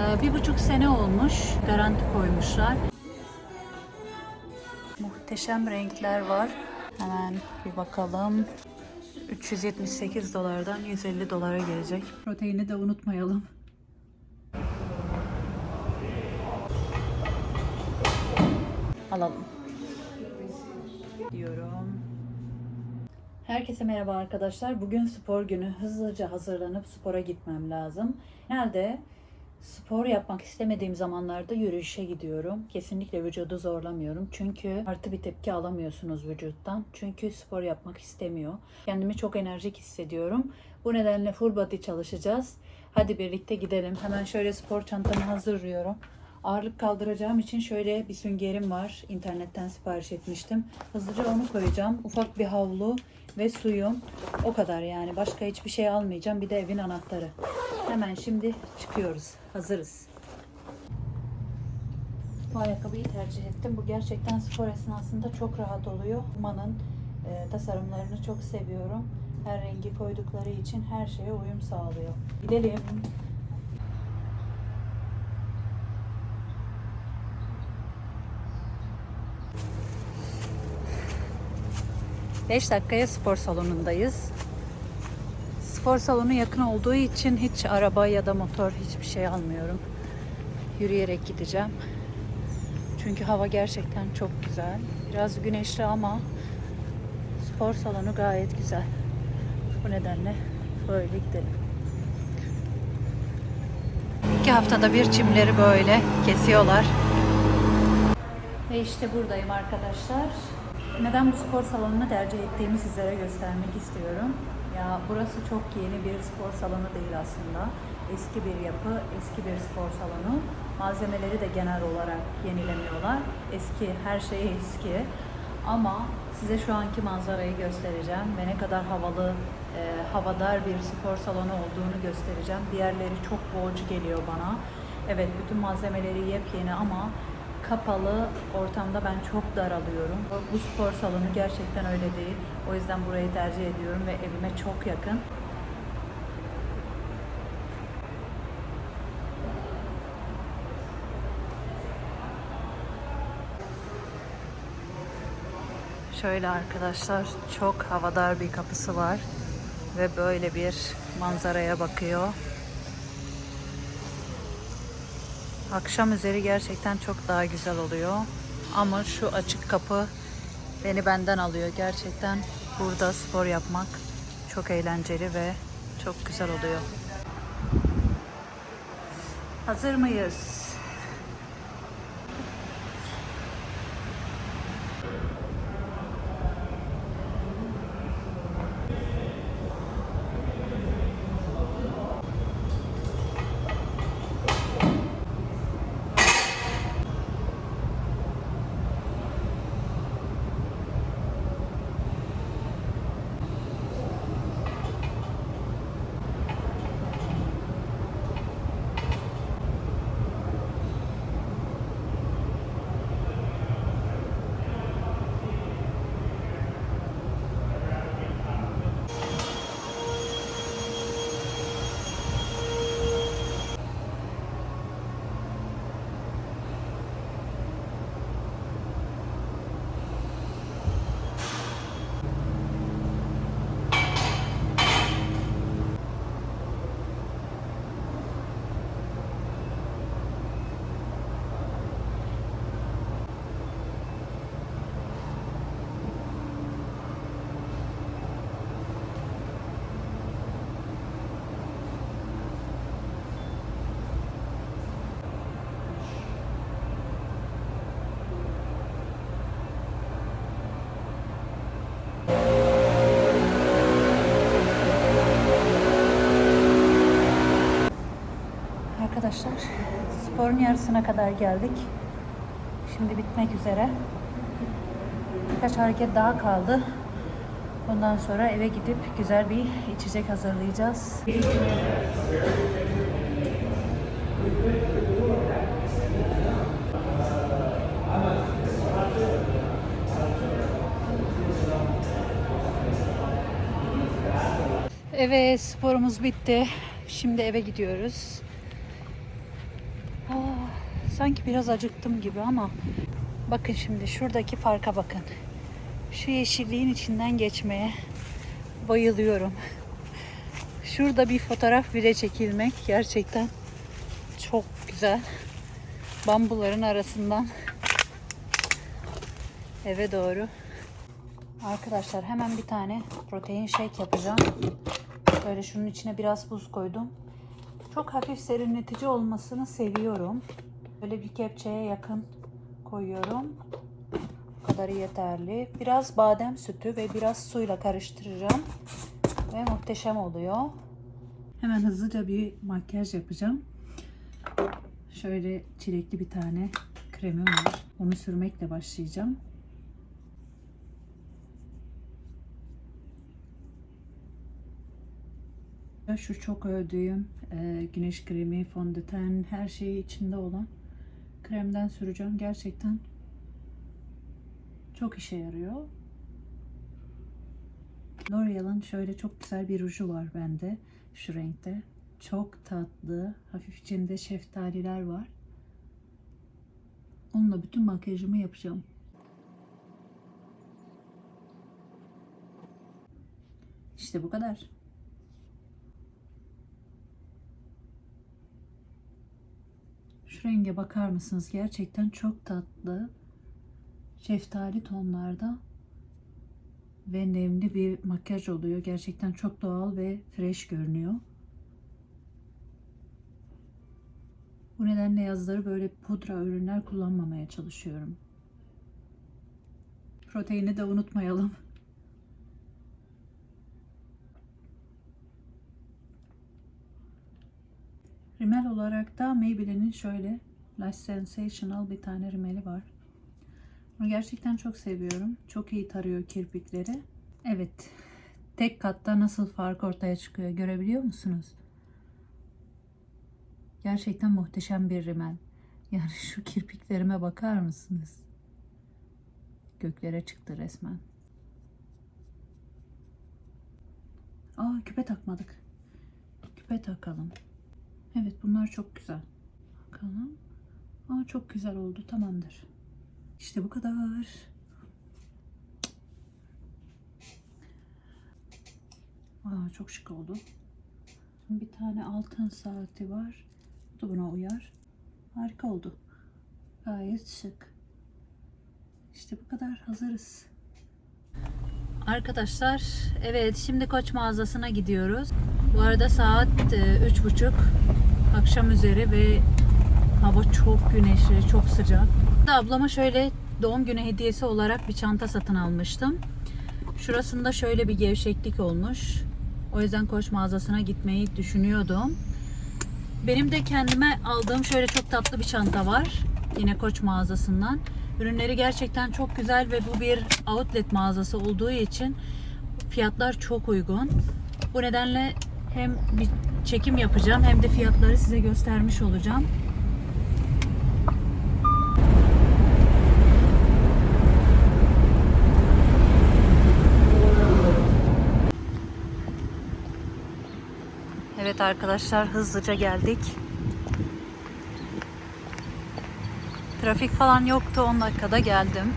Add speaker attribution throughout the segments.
Speaker 1: Ee, Bir buçuk sene olmuş. Garanti koymuşlar. Muhteşem renkler var. Hemen bir bakalım. 378 dolardan 150 dolara gelecek. Proteini de unutmayalım. Alalım. Diyorum. Herkese merhaba arkadaşlar. Bugün spor günü. Hızlıca hazırlanıp spora gitmem lazım. Nerede? Spor yapmak istemediğim zamanlarda yürüyüşe gidiyorum. Kesinlikle vücudu zorlamıyorum. Çünkü artı bir tepki alamıyorsunuz vücuttan. Çünkü spor yapmak istemiyor. Kendimi çok enerjik hissediyorum. Bu nedenle full body çalışacağız. Hadi birlikte gidelim. Hemen şöyle spor çantamı hazırlıyorum. Ağırlık kaldıracağım için şöyle bir süngerim var. İnternetten sipariş etmiştim. Hızlıca onu koyacağım. Ufak bir havlu ve suyum. O kadar yani. Başka hiçbir şey almayacağım. Bir de evin anahtarı. Hemen şimdi çıkıyoruz. Hazırız. Bu ayakkabıyı tercih ettim. Bu gerçekten spor esnasında çok rahat oluyor. Manın e, tasarımlarını çok seviyorum. Her rengi koydukları için her şeye uyum sağlıyor. Gidelim. 5 dakikaya spor salonundayız. Spor salonu yakın olduğu için hiç araba ya da motor hiçbir şey almıyorum. Yürüyerek gideceğim. Çünkü hava gerçekten çok güzel. Biraz güneşli ama spor salonu gayet güzel. Bu nedenle böyle gidelim. İki haftada bir çimleri böyle kesiyorlar. Ve işte buradayım arkadaşlar. Neden bu spor salonunu tercih ettiğimi sizlere göstermek istiyorum. Ya burası çok yeni bir spor salonu değil aslında. Eski bir yapı, eski bir spor salonu. Malzemeleri de genel olarak yenilemiyorlar. Eski, her şey eski. Ama size şu anki manzarayı göstereceğim ve ne kadar havalı, e, havadar bir spor salonu olduğunu göstereceğim. Diğerleri çok boğucu geliyor bana. Evet, bütün malzemeleri yepyeni ama kapalı ortamda ben çok daralıyorum. Bu spor salonu gerçekten öyle değil. O yüzden burayı tercih ediyorum ve evime çok yakın. Şöyle arkadaşlar çok havadar bir kapısı var ve böyle bir manzaraya bakıyor. Akşam üzeri gerçekten çok daha güzel oluyor. Ama şu açık kapı beni benden alıyor. Gerçekten burada spor yapmak çok eğlenceli ve çok güzel oluyor. Hazır mıyız? Arkadaşlar sporun yarısına kadar geldik. Şimdi bitmek üzere. Birkaç hareket daha kaldı. Ondan sonra eve gidip güzel bir içecek hazırlayacağız. Evet sporumuz bitti. Şimdi eve gidiyoruz. Sanki biraz acıktım gibi ama bakın şimdi şuradaki farka bakın. Şu yeşilliğin içinden geçmeye bayılıyorum. Şurada bir fotoğraf bile çekilmek gerçekten çok güzel. Bambuların arasından eve doğru. Arkadaşlar hemen bir tane protein shake yapacağım. Böyle şunun içine biraz buz koydum. Çok hafif serinletici olmasını seviyorum. Böyle bir kepçeye yakın koyuyorum. Bu kadarı yeterli. Biraz badem sütü ve biraz suyla karıştıracağım. Ve muhteşem oluyor. Hemen hızlıca bir makyaj yapacağım. Şöyle çilekli bir tane kremim var. Onu sürmekle başlayacağım. Şu çok övdüğüm e, güneş kremi, fondöten, her şeyi içinde olan kremden süreceğim. Gerçekten çok işe yarıyor. L'Oreal'ın şöyle çok güzel bir ruju var bende şu renkte. Çok tatlı. Hafif içinde şeftaliler var. Onunla bütün makyajımı yapacağım. İşte bu kadar. Şu renge bakar mısınız? Gerçekten çok tatlı. Şeftali tonlarda ve nemli bir makyaj oluyor. Gerçekten çok doğal ve fresh görünüyor. Bu nedenle yazları böyle pudra ürünler kullanmamaya çalışıyorum. Proteini de unutmayalım. Rimel olarak da Maybelline'in şöyle Lash Sensational bir tane rimeli var. Bunu gerçekten çok seviyorum. Çok iyi tarıyor kirpikleri. Evet. Tek katta nasıl fark ortaya çıkıyor görebiliyor musunuz? Gerçekten muhteşem bir rimel. Yani şu kirpiklerime bakar mısınız? Göklere çıktı resmen. Aa küpe takmadık. Küpe takalım. Evet bunlar çok güzel. Bakalım. Aa çok güzel oldu. Tamamdır. İşte bu kadar. Aa, çok şık oldu. Bir tane altın saati var. Bu da buna uyar. Harika oldu. Gayet şık. İşte bu kadar. Hazırız. Arkadaşlar evet şimdi Koç mağazasına gidiyoruz. Bu arada saat e, üç buçuk akşam üzeri ve hava çok güneşli, çok sıcak. Ablama şöyle doğum günü hediyesi olarak bir çanta satın almıştım. Şurasında şöyle bir gevşeklik olmuş. O yüzden Koç mağazasına gitmeyi düşünüyordum. Benim de kendime aldığım şöyle çok tatlı bir çanta var. Yine Koç mağazasından. Ürünleri gerçekten çok güzel ve bu bir outlet mağazası olduğu için fiyatlar çok uygun. Bu nedenle hem bir çekim yapacağım hem de fiyatları size göstermiş olacağım. Evet arkadaşlar hızlıca geldik. Trafik falan yoktu 10 dakikada geldim.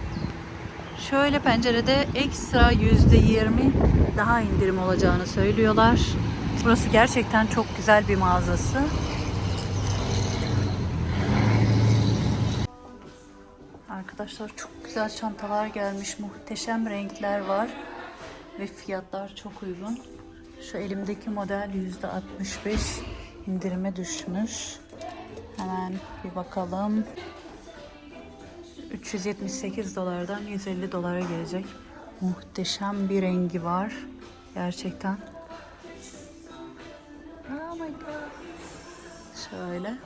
Speaker 1: Şöyle pencerede ekstra %20 daha indirim olacağını söylüyorlar. Burası gerçekten çok güzel bir mağazası. Arkadaşlar çok güzel çantalar gelmiş. Muhteşem renkler var. Ve fiyatlar çok uygun. Şu elimdeki model %65 indirime düşmüş. Hemen bir bakalım. 378 dolardan 150 dolara gelecek. Muhteşem bir rengi var. Gerçekten. Oh my god. Şöyle.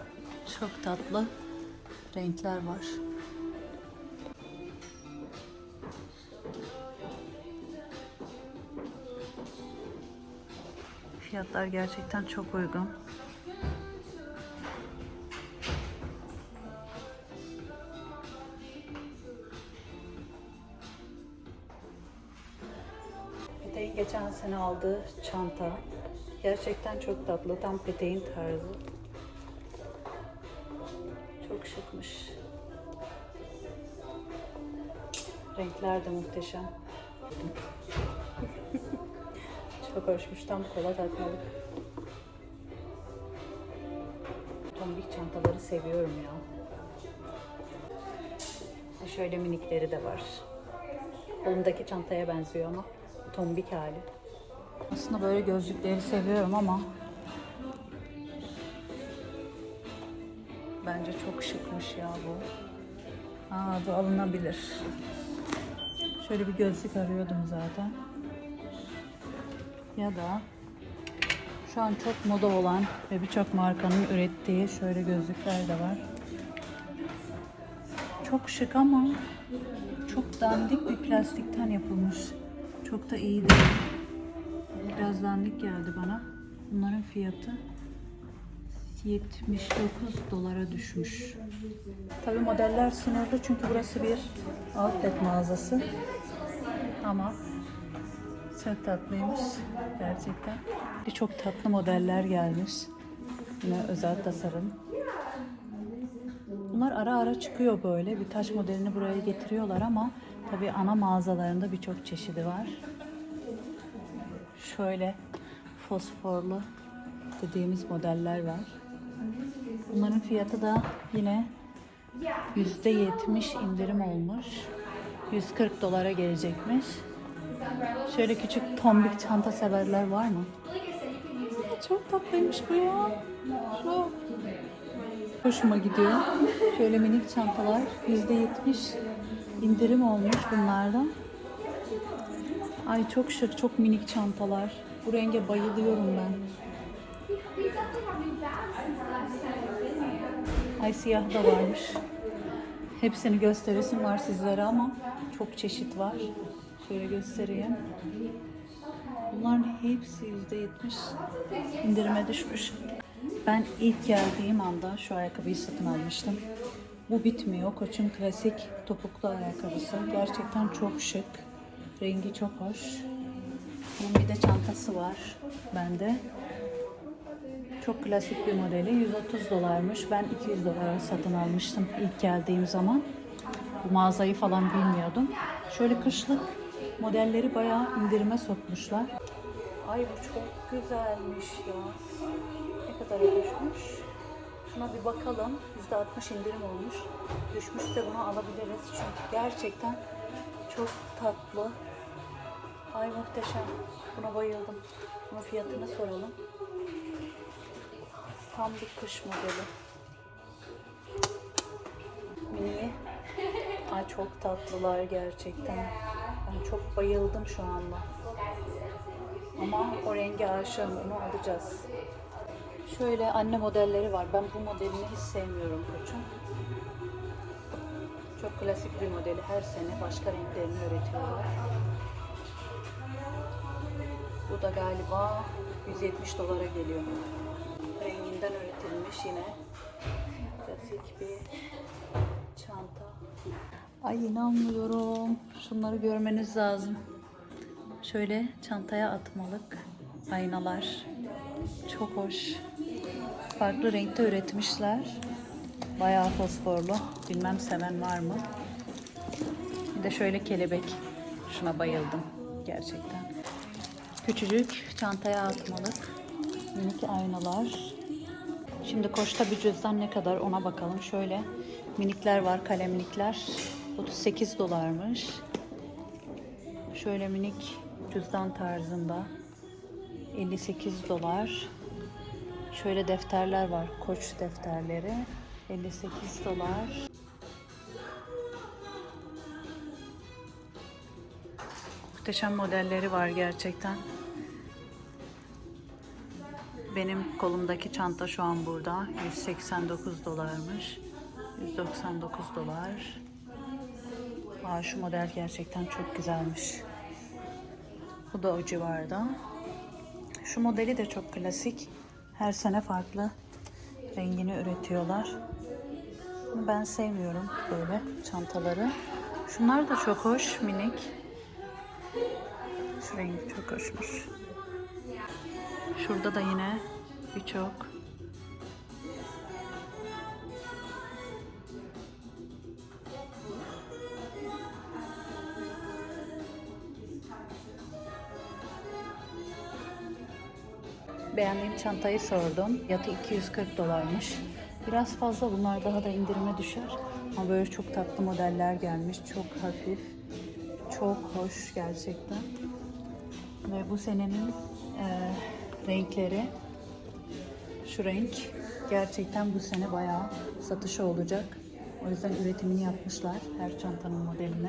Speaker 1: Çok tatlı renkler var. Fiyatlar gerçekten çok uygun. Peteğin geçen sene aldığı çanta. Gerçekten çok tatlı. Tam peteğin tarzı. şıkmış. Renkler de muhteşem. Çok hoşmuş. Tam kola takmalık. Tombik çantaları seviyorum ya. Şöyle minikleri de var. Kolumdaki çantaya benziyor ama tombik hali. Aslında böyle gözlükleri seviyorum ama bence çok şıkmış ya bu. Aa bu alınabilir. Şöyle bir gözlük arıyordum zaten. Ya da şu an çok moda olan ve birçok markanın ürettiği şöyle gözlükler de var. Çok şık ama çok dandik bir plastikten yapılmış. Çok da iyi değil. Biraz dandik geldi bana. Bunların fiyatı 79 dolara düşmüş. Tabii modeller sınırlı çünkü burası bir outlet mağazası. Ama çok tatlıymış gerçekten. Bir çok tatlı modeller gelmiş. Yine özel tasarım. Bunlar ara ara çıkıyor böyle. Birkaç modelini buraya getiriyorlar ama tabii ana mağazalarında birçok çeşidi var. Şöyle fosforlu dediğimiz modeller var. Bunların fiyatı da yine %70 indirim olmuş. 140 dolara gelecekmiş. Şöyle küçük tombik çanta severler var mı? Çok tatlıymış bu ya. Çok. Hoşuma gidiyor. Şöyle minik çantalar. %70 indirim olmuş bunlardan. Ay çok şık, çok minik çantalar. Bu renge bayılıyorum ben. Ay siyah da varmış. Hepsini gösteresim var sizlere ama çok çeşit var. Şöyle göstereyim. Bunların hepsi %70 indirime düşmüş. Ben ilk geldiğim anda şu ayakkabıyı satın almıştım. Bu bitmiyor. Koç'un klasik topuklu ayakkabısı. Gerçekten çok şık. Rengi çok hoş. Bunun bir de çantası var bende. Çok klasik bir modeli. 130 dolarmış. Ben 200 dolara satın almıştım ilk geldiğim zaman. Bu mağazayı falan bilmiyordum. Şöyle kışlık modelleri bayağı indirime sokmuşlar. Ay bu çok güzelmiş ya. Kadar düşmüş? Şuna bir bakalım. %60 indirim olmuş. Düşmüşse bunu alabiliriz. Çünkü gerçekten çok tatlı. Ay muhteşem. Buna bayıldım. Bunun fiyatını soralım. Tam bir kış modeli. Mini. Ay çok tatlılar gerçekten. Ben çok bayıldım şu anda. Ama o rengi aşığım. Onu alacağız. Şöyle anne modelleri var. Ben bu modelini hiç sevmiyorum koçum. Çok klasik bir modeli. Her sene başka renklerini üretiyorlar. Bu da galiba 170 dolara geliyor. Renginden üretilmiş yine. Klasik bir çanta. Ay inanmıyorum. Şunları görmeniz lazım. Şöyle çantaya atmalık aynalar. Çok hoş. Farklı renkte üretmişler. Bayağı fosforlu. Bilmem seven var mı? Bir de şöyle kelebek. Şuna bayıldım gerçekten. Küçücük çantaya atmalık minik aynalar. Şimdi koşta bir cüzdan ne kadar ona bakalım. Şöyle minikler var kalemlikler. 38 dolarmış. Şöyle minik cüzdan tarzında 58 dolar. Şöyle defterler var. Koç defterleri. 58 dolar. Muhteşem modelleri var gerçekten. Benim kolumdaki çanta şu an burada. 189 dolarmış. 199 dolar. Aa, şu model gerçekten çok güzelmiş. Bu da o civarda. Şu modeli de çok klasik. Her sene farklı rengini üretiyorlar. Ben sevmiyorum böyle çantaları. Şunlar da çok hoş, minik. Şu rengi çok hoşmuş. Şurada da yine birçok beğendiğim çantayı sordum. Fiyatı 240 dolarmış. Biraz fazla bunlar daha da indirime düşer. Ama böyle çok tatlı modeller gelmiş. Çok hafif. Çok hoş gerçekten. Ve bu senenin e, renkleri şu renk gerçekten bu sene bayağı satışı olacak. O yüzden üretimini yapmışlar her çantanın modeline.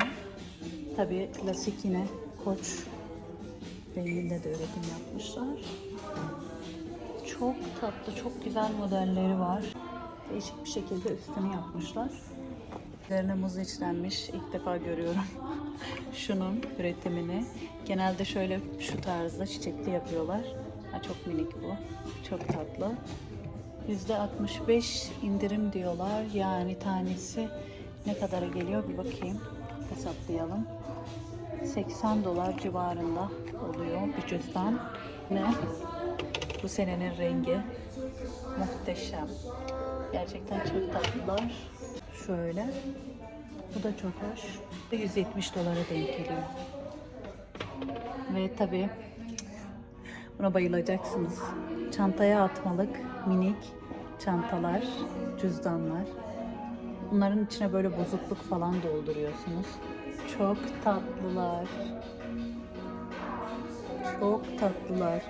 Speaker 1: Tabii klasik yine koç renginde de üretim yapmışlar. Çok tatlı, çok güzel modelleri var. Değişik bir şekilde üstünü yapmışlar. Üzerine muz içlenmiş. İlk defa görüyorum şunun üretimini. Genelde şöyle şu tarzda çiçekli yapıyorlar. Ha, çok minik bu. Çok tatlı. %65 indirim diyorlar. Yani tanesi ne kadara geliyor bir bakayım. Hesaplayalım. 80 dolar civarında oluyor bir cüzdan. Ne? Bu senenin rengi. Muhteşem. Gerçekten çok tatlılar. Şöyle. Bu da çok hoş. 170 dolara denk geliyor. Ve tabii buna bayılacaksınız. Çantaya atmalık minik çantalar, cüzdanlar. Bunların içine böyle bozukluk falan dolduruyorsunuz. Çok tatlılar. Çok tatlılar.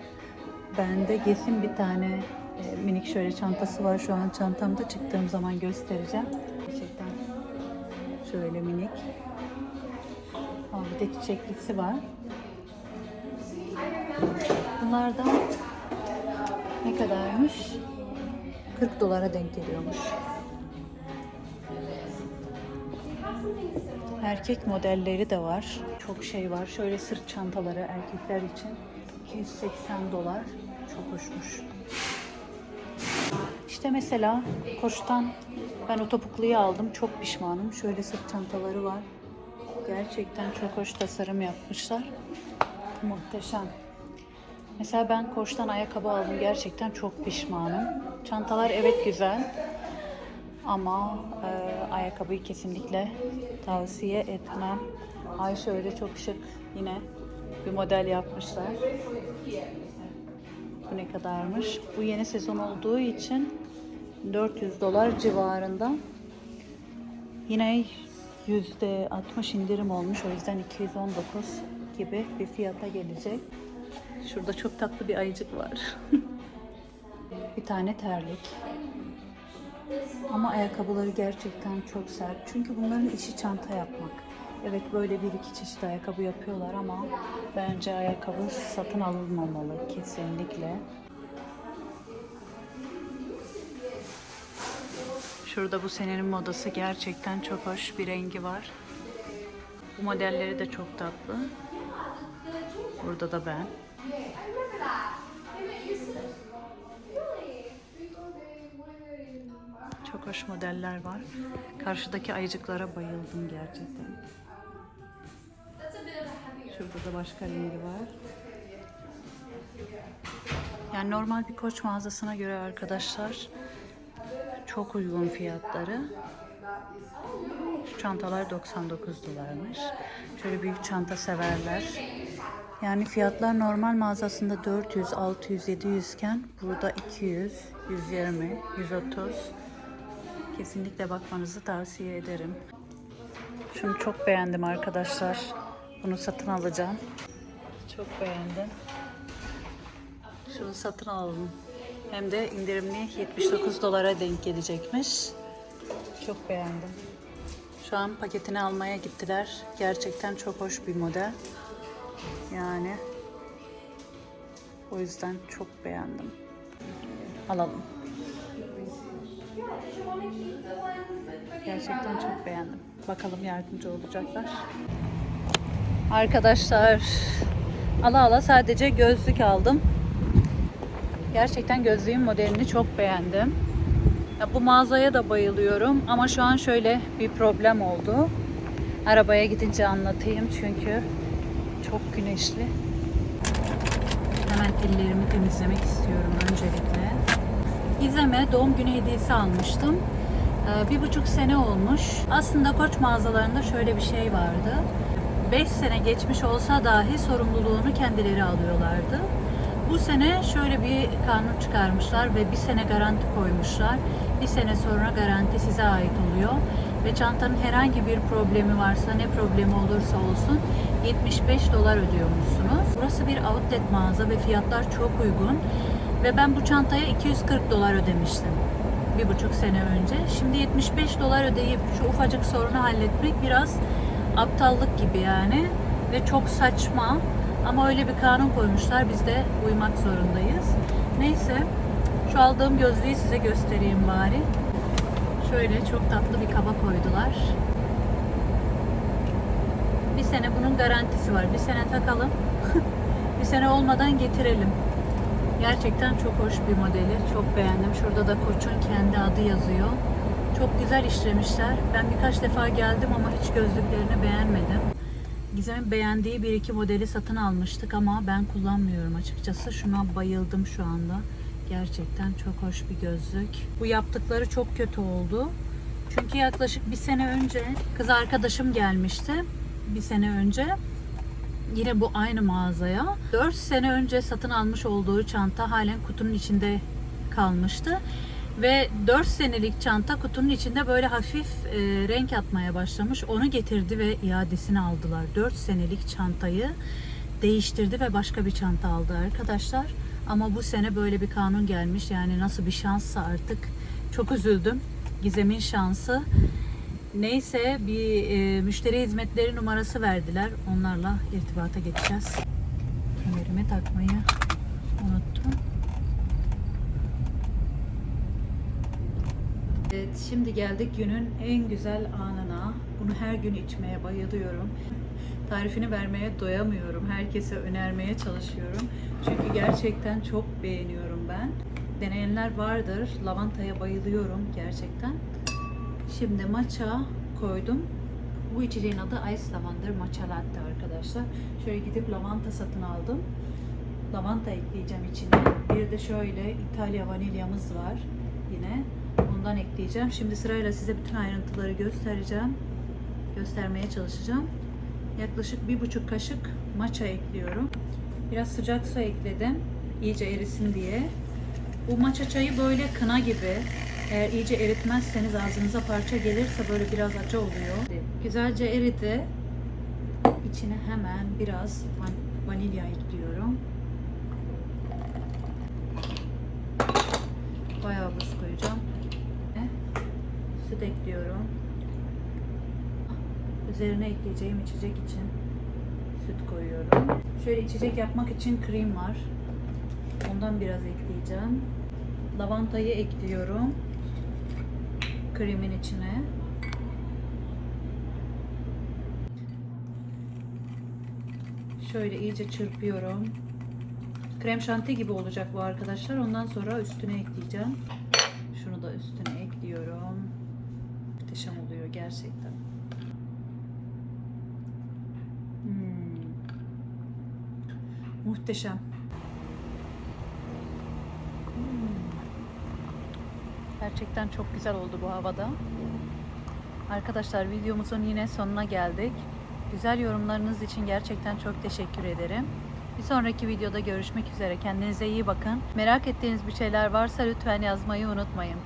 Speaker 1: Bende Ges'in bir tane e, minik şöyle çantası var şu an çantamda çıktığım zaman göstereceğim. Gerçekten şöyle minik. Ama bir de çiçeklisi var. Bunlardan ne kadarmış? 40 dolara denk geliyormuş. Erkek modelleri de var. Çok şey var. Şöyle sırt çantaları erkekler için 280 dolar. Çok hoşmuş. İşte mesela Koç'tan ben o topukluyu aldım. Çok pişmanım. Şöyle sırt çantaları var. Gerçekten çok hoş tasarım yapmışlar. Muhteşem. Mesela ben Koç'tan ayakkabı aldım. Gerçekten çok pişmanım. Çantalar evet güzel. Ama e, ayakkabıyı kesinlikle tavsiye etmem. Ay şöyle çok şık yine bir model yapmışlar. Bu ne kadarmış? Bu yeni sezon olduğu için 400 dolar civarında. Yine %60 indirim olmuş. O yüzden 219 gibi bir fiyata gelecek. Şurada çok tatlı bir ayıcık var. bir tane terlik. Ama ayakkabıları gerçekten çok sert. Çünkü bunların işi çanta yapmak. Evet böyle bir iki çeşit ayakkabı yapıyorlar ama bence ayakkabı satın alınmamalı kesinlikle. Şurada bu senenin modası gerçekten çok hoş bir rengi var. Bu modelleri de çok tatlı. Burada da ben. Çok hoş modeller var. Karşıdaki ayıcıklara bayıldım gerçekten. Şurada da başka rengi var. Yani normal bir koç mağazasına göre arkadaşlar çok uygun fiyatları. Şu çantalar 99 dolarmış. Şöyle büyük çanta severler. Yani fiyatlar normal mağazasında 400, 600, 700 iken burada 200, 120, 130. Kesinlikle bakmanızı tavsiye ederim. Şunu çok beğendim arkadaşlar. Bunu satın alacağım. Çok beğendim. Şunu satın alalım. Hem de indirimli 79 dolara denk gelecekmiş. Çok beğendim. Şu an paketini almaya gittiler. Gerçekten çok hoş bir model. Yani o yüzden çok beğendim. Alalım. Gerçekten çok beğendim. Bakalım yardımcı olacaklar. Arkadaşlar ala ala sadece gözlük aldım. Gerçekten gözlüğün modelini çok beğendim. Ya bu mağazaya da bayılıyorum ama şu an şöyle bir problem oldu. Arabaya gidince anlatayım çünkü çok güneşli. Hemen ellerimi temizlemek istiyorum öncelikle. İzeme doğum günü hediyesi almıştım. Ee, Bir buçuk sene olmuş. Aslında koç mağazalarında şöyle bir şey vardı. 5 sene geçmiş olsa dahi sorumluluğunu kendileri alıyorlardı. Bu sene şöyle bir kanun çıkarmışlar ve bir sene garanti koymuşlar. Bir sene sonra garanti size ait oluyor. Ve çantanın herhangi bir problemi varsa, ne problemi olursa olsun 75 dolar ödüyormuşsunuz. Burası bir outlet mağaza ve fiyatlar çok uygun. Ve ben bu çantaya 240 dolar ödemiştim. Bir buçuk sene önce. Şimdi 75 dolar ödeyip şu ufacık sorunu halletmek biraz aptallık gibi yani. Ve çok saçma. Ama öyle bir kanun koymuşlar. Biz de uymak zorundayız. Neyse. Şu aldığım gözlüğü size göstereyim bari. Şöyle çok tatlı bir kaba koydular. Bir sene bunun garantisi var. Bir sene takalım. bir sene olmadan getirelim. Gerçekten çok hoş bir modeli. Çok beğendim. Şurada da Koç'un kendi adı yazıyor. Çok güzel işlemişler. Ben birkaç defa geldim ama hiç gözlüklerini beğenmedim. Gizem'in beğendiği bir iki modeli satın almıştık ama ben kullanmıyorum açıkçası. Şuna bayıldım şu anda. Gerçekten çok hoş bir gözlük. Bu yaptıkları çok kötü oldu. Çünkü yaklaşık bir sene önce kız arkadaşım gelmişti. Bir sene önce. Yine bu aynı mağazaya. 4 sene önce satın almış olduğu çanta halen kutunun içinde kalmıştı. Ve 4 senelik çanta kutunun içinde böyle hafif e, renk atmaya başlamış. Onu getirdi ve iadesini aldılar. 4 senelik çantayı değiştirdi ve başka bir çanta aldı arkadaşlar. Ama bu sene böyle bir kanun gelmiş. Yani nasıl bir şanssa artık. Çok üzüldüm. Gizem'in şansı. Neyse bir e, müşteri hizmetleri numarası verdiler. Onlarla irtibata geçeceğiz. Kemerimi takmayı unuttum. Evet, şimdi geldik günün en güzel anına. Bunu her gün içmeye bayılıyorum. Tarifini vermeye doyamıyorum. Herkese önermeye çalışıyorum. Çünkü gerçekten çok beğeniyorum ben. Deneyenler vardır. Lavantaya bayılıyorum gerçekten. Şimdi matcha koydum. Bu içeceğin adı Ice Lavender Matcha Latte arkadaşlar. Şöyle gidip lavanta satın aldım. Lavanta ekleyeceğim içine. Bir de şöyle İtalya vanilyamız var yine. Bundan ekleyeceğim. Şimdi sırayla size bütün ayrıntıları göstereceğim. Göstermeye çalışacağım. Yaklaşık bir buçuk kaşık matcha ekliyorum. Biraz sıcak su ekledim. iyice erisin diye. Bu matcha çayı böyle kına gibi. Eğer iyice eritmezseniz ağzınıza parça gelirse böyle biraz acı oluyor. Güzelce eridi. İçine hemen biraz van- vanilya ekliyorum. Bayağı. Ve Süt ekliyorum. Üzerine ekleyeceğim içecek için süt koyuyorum. Şöyle içecek yapmak için krem var. Ondan biraz ekleyeceğim. Lavantayı ekliyorum. Kremin içine. Şöyle iyice çırpıyorum. Krem şanti gibi olacak bu arkadaşlar. Ondan sonra üstüne ekleyeceğim. Şunu da üstüne ekliyorum. Muhteşem oluyor gerçekten. Hmm. Muhteşem. Gerçekten çok güzel oldu bu havada. Arkadaşlar videomuzun yine sonuna geldik. Güzel yorumlarınız için gerçekten çok teşekkür ederim. Bir sonraki videoda görüşmek üzere. Kendinize iyi bakın. Merak ettiğiniz bir şeyler varsa lütfen yazmayı unutmayın.